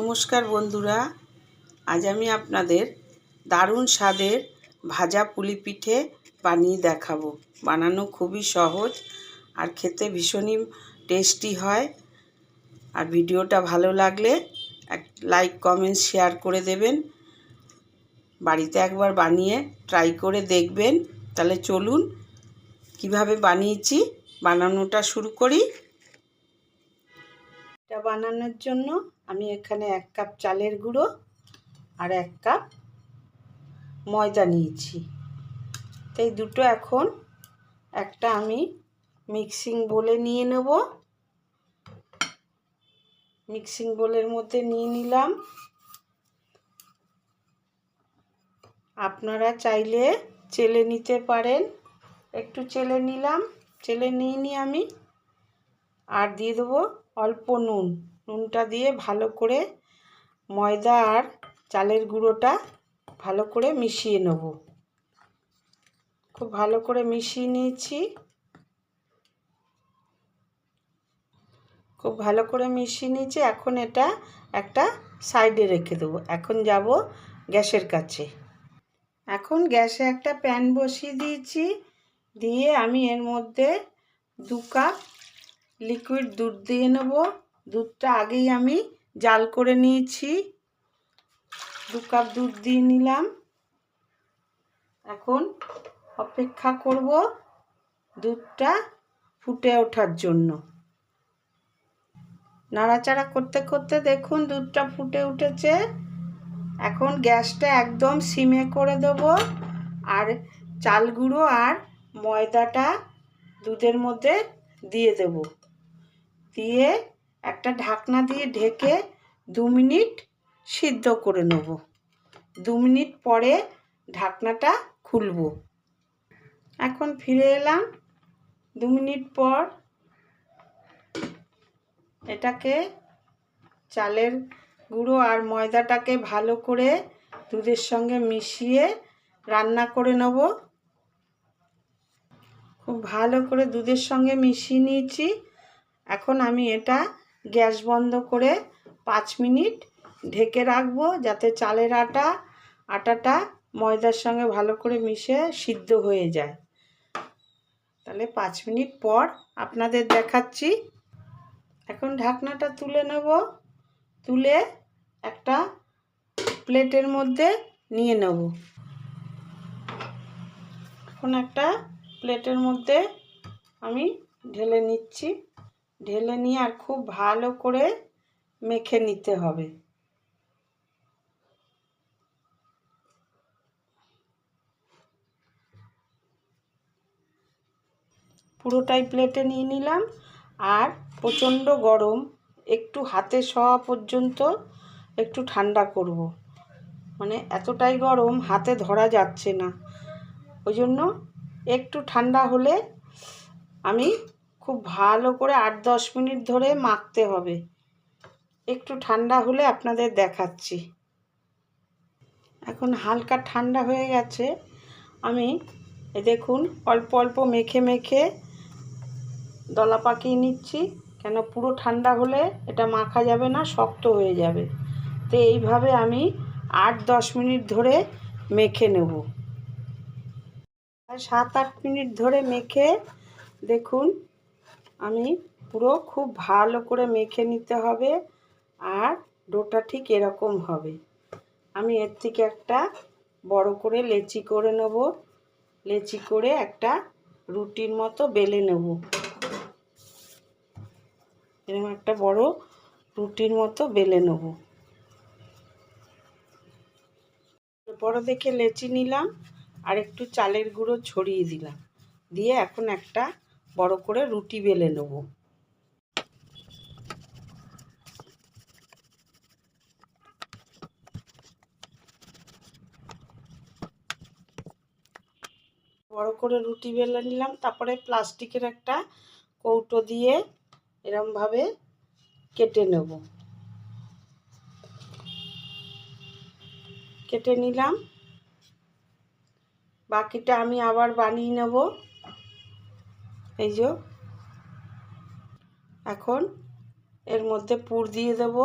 নমস্কার বন্ধুরা, আজ আমি আপনাদের দারুণ স্বাদের ভাজা পুলি পিঠে বানিয়ে দেখাবো। বানানো খুবই সহজ আর খেতে ভীষণই টেস্টি হয়। আর ভিডিওটা ভালো লাগলে এক লাইক, কমেন্ট, শেয়ার করে দেবেন। বাড়িতে একবার বানিয়ে ট্রাই করে দেখবেন। তাহলে চলুন, কীভাবে বানিয়েছি, বানানোটা শুরু করি। বানানোর জন্য আমি এখানে এক কাপ চালের গুঁড়ো আর এক কাপ ময়দা নিয়েছি। তাই দুটো এখন একটা আমি মিক্সিং বলে নিয়ে নেব। মিক্সিং বোলের মধ্যে নিয়ে নিলাম। আপনারা চাইলে চেলে নিতে পারেন। একটু চেলে নিলাম। চেলে নিয়ে নিই আমি। আর দিয়ে দেবো অল্প নুন। নুনটা দিয়ে ভালো করে ময়দা আর চালের গুঁড়োটা ভালো করে মিশিয়ে নেব। খুব ভালো করে মিশিয়ে নিয়েছি। খুব ভালো করে মিশিয়ে নিয়েছি। এখন এটা একটা সাইডে রেখে দেবো। এখন যাব গ্যাসের কাছে। এখন গ্যাসে একটা প্যান বসিয়ে দিয়েছি। দিয়ে আমি এর মধ্যে দু কাপ লিকুইড দুধ দিয়ে নেব। দুধটা আগেই আমি জাল করে নিয়েছি। দু কাপ দুধ দিয়ে নিলাম। এখন অপেক্ষা করব দুধটা ফুটে ওঠার জন্য। নাড়াচাড়া করতে করতে দেখুন দুধটা ফুটে উঠেছে। এখন গ্যাসটা একদম সিমে করে দেব। আর চাল গুঁড়ো আর ময়দাটা দুধের মধ্যে দিয়ে দেব। দিয়ে একটা ঢাকনা দিয়ে ঢেকে দু মিনিট সিদ্ধ করে নেব। দু মিনিট পরে ঢাকনাটা খুলব। এখন ফিরে এলাম। দু মিনিট পর এটাকে চালের গুঁড়ো আর ময়দাটাকে ভালো করে দুধের সঙ্গে মিশিয়ে রান্না করে নেব। খুব ভালো করে দুধের সঙ্গে মিশিয়ে নিয়েছি। এখন আমি এটা গ্যাস বন্ধ করে পাঁচ মিনিট ঢেকে রাখব যাতে চালের আটা, আটাটা ময়দার সঙ্গে ভালো করে মিশে সিদ্ধ হয়ে যায়। তাহলে পাঁচ মিনিট পর আপনাদের দেখাচ্ছি। এখন ঢাকনাটা তুলে নেব। তুলে একটা প্লেটের মধ্যে নিয়ে নেব। এখন একটা প্লেটের মধ্যে আমি ঢেলে নিচ্ছি। ঢেলে নিয়ে আর খুব ভালো করে মেখে নিতে হবে পুরোটাই প্লেটে নিয়ে নিলাম আর প্রচণ্ড গরম, একটু হাতে শোয়া পর্যন্ত একটু ঠান্ডা করব। মানে এতটাই গরম হাতে ধরা যাচ্ছে না ওই জন্য একটু ঠান্ডা হলে আমি খুব ভালো করে আট দশ মিনিট ধরে মাখতে হবে। একটু ঠান্ডা হলে আপনাদের দেখাচ্ছি। এখন হালকা ঠান্ডা হয়ে গেছে। আমি দেখুন, অল্প অল্প মেখে মেখে দলা পাকিয়ে নিচ্ছি। কেন পুরো ঠান্ডা হলে এটা মাখা যাবে না, শক্ত হয়ে যাবে। তো এইভাবে আমি আট দশ মিনিট ধরে মেখে নেব। সাত আট মিনিট ধরে মেখে দেখুন আমি পুরো খুব ভালো করে মেখে নিতে হবে আর ডোটা ঠিক এরকম হবে। আমি এর থেকে একটা বড় করে লেচি করে নেব। লেচি করে একটা রুটির মতো বেলে নেব। এরকম একটা বড় রুটির মতো বেলে নেব। বড় দেখে লেচি নিলাম আর একটু চালের গুঁড়ো ছড়িয়ে দিলাম। দিয়ে এখন একটা বড় করে রুটি বেলে নেব। বড় করে রুটি বেলে নিলাম, তারপরে প্লাস্টিকের একটা কৌটো দিয়ে এরমভাবে কেটে নেব। কেটে নিলাম। বাকিটা আমি আবার বানিয়ে নেব। এই যে এখন এর মধ্যে পুর দিয়ে দেব।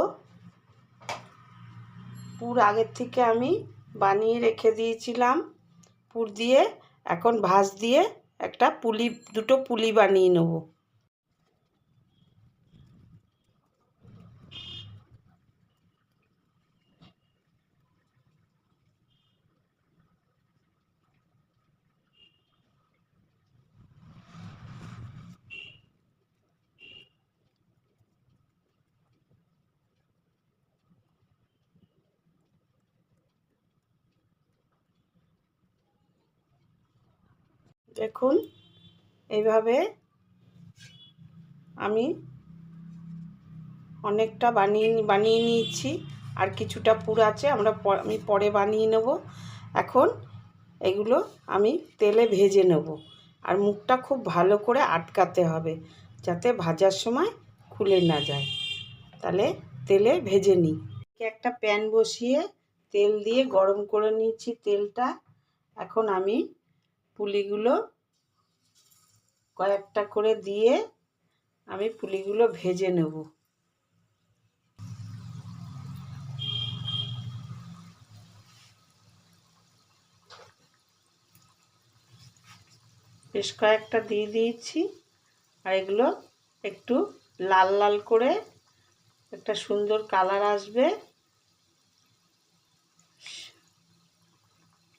পুর আগের থেকে আমি বানিয়ে রেখে দিয়েছিলাম। পুর দিয়ে এখন ভাজ দিয়ে একটা পুলি, দুটো পুলি বানিয়ে নেব। দেখুন, এইভাবে আমি অনেকটা বানিয়ে বানিয়ে নিয়েছি। আর কিছুটা পুর আছে, আমরা আমি পরে বানিয়ে নেব। এখন এগুলো আমি তেলে ভেজে নেব। আর মুখটা খুব ভালো করে আটকাতে হবে, যাতে ভাজার সময় খুলে না যায়। তাহলে তেলে ভেজে নিই একটা প্যান বসিয়ে তেল দিয়ে গরম করে নিয়েছি তেলটা। এখন আমি পুলিগুলো কয়েকটা করে দিয়ে আমি পুলিগুলো ভেজে নেব। বেশ কয়েকটা দিয়ে দিয়েছি আর এগুলো একটু লাল লাল করে একটা সুন্দর কালার আসবে।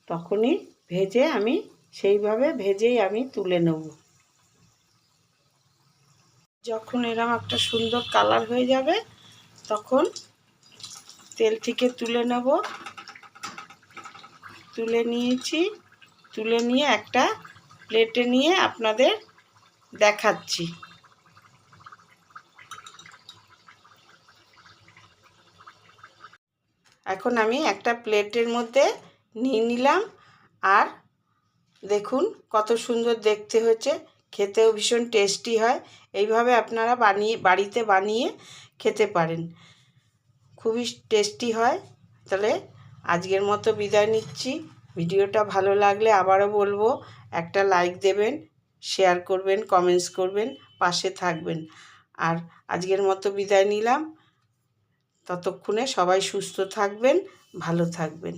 তখনই ভেজে আমি সেইভাবে ভেজেই আমি তুলে নেব। যখন এরম একটা সুন্দর কালার হয়ে যাবে, তখন তেল থেকে তুলে নেব। তুলে নিয়েছি। তুলে নিয়ে একটা প্লেটে নিয়ে আপনাদের দেখাচ্ছি। এখন আমি একটা প্লেটের মধ্যে নিয়ে নিলাম আর দেখুন, কত সুন্দর দেখতে হয়েছে। খেতেও ভীষণ টেস্টি হয়। এইভাবে আপনারা বানিয়ে, বাড়িতে বানিয়ে খেতে পারেন। খুবই টেস্টি হয়। তাহলে আজকের মতো বিদায় নিচ্ছি। ভিডিওটা ভালো লাগলে আবারও বলব, একটা লাইক দেবেন শেয়ার করবেন কমেন্টস করবেন, পাশে থাকবেন। আর আজকের মতো বিদায় নিলাম। ততক্ষণে সবাই সুস্থ থাকবেন, ভালো থাকবেন।